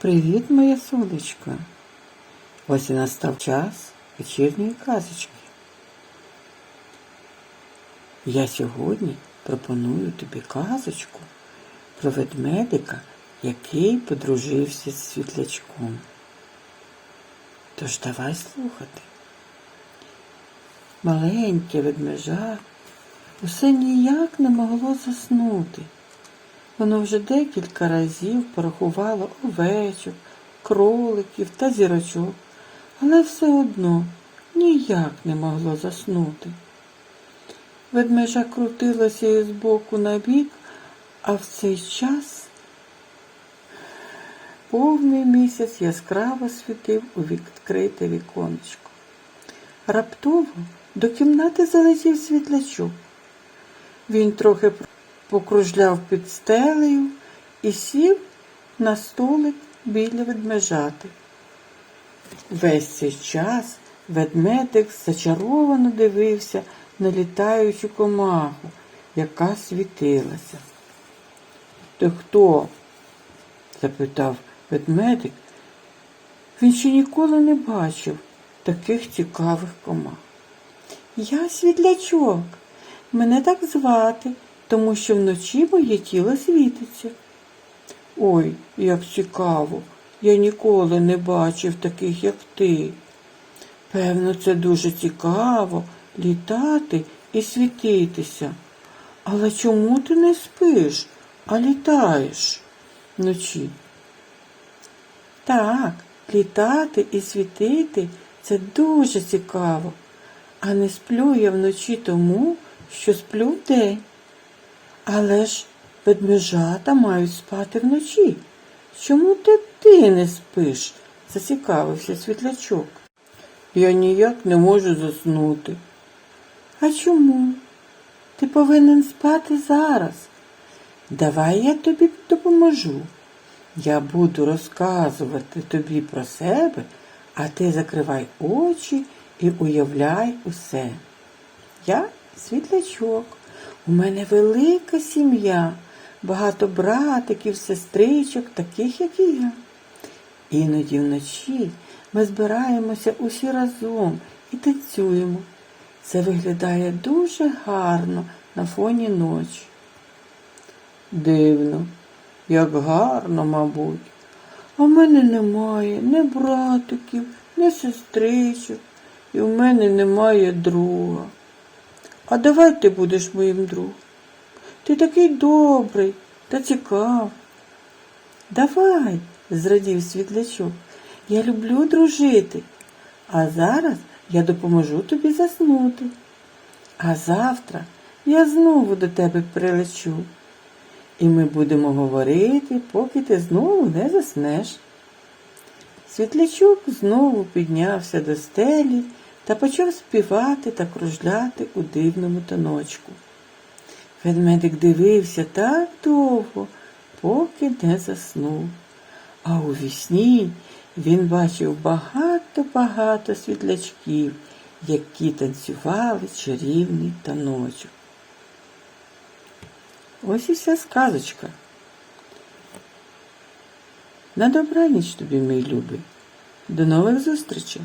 Привіт, моя сонечко. Ось і настав час вечірньої казочки. Я сьогодні пропоную тобі казочку про ведмедика, який подружився з світлячком. Тож давай слухати. Маленьке ведмежа усе ніяк не могло заснути. Воно вже декілька разів порахувало овечок, кроликів та зірочок, але все одно ніяк не могло заснути. Ведмежа крутилася із боку на бік, а в цей час повний місяць яскраво світив у відкрите віконечко. Раптово до кімнати залетів світлячок. Він трохи покружляв під стелею і сів на столик біля ведмежати. Весь цей час ведмедик зачаровано дивився на літаючу комаху, яка світилася. Ти хто? запитав ведмедик. Він ще ніколи не бачив таких цікавих комах. Я світлячок. Мене так звати, тому що вночі моє тіло світиться. Ой, як цікаво, я ніколи не бачив таких, як ти. Певно, це дуже цікаво літати і світитися. Але чому ти не спиш, а літаєш вночі? Так, літати і світити це дуже цікаво. А не сплю я вночі тому, що сплю вдень. Але ж ведмежата мають спати вночі. Чому ти, ти не спиш? зацікавився світлячок. Я ніяк не можу заснути. А чому? Ти повинен спати зараз. Давай я тобі допоможу. Я буду розказувати тобі про себе, а ти закривай очі і уявляй усе. Я світлячок. У мене велика сім'я, багато братиків, сестричок, таких, як і я. Іноді вночі ми збираємося усі разом і танцюємо. Це виглядає дуже гарно на фоні ночі. Дивно, як гарно, мабуть. А в мене немає ні братиків, ні сестричок, і в мене немає друга. А давай ти будеш моїм другом. Ти такий добрий та цікавий. Давай, зрадів світлячок, я люблю дружити. А зараз я допоможу тобі заснути. А завтра я знову до тебе прилечу. І ми будемо говорити, поки ти знову не заснеш. Світлячок знову піднявся до стелі та почав співати та кружляти у дивному тоночку. Ведмедик дивився так довго, поки не заснув. А у вісні він бачив багато-багато світлячків, які танцювали чарівний таночок. Ось і вся сказочка. На добраніч тобі, мій любий. До нових зустрічей!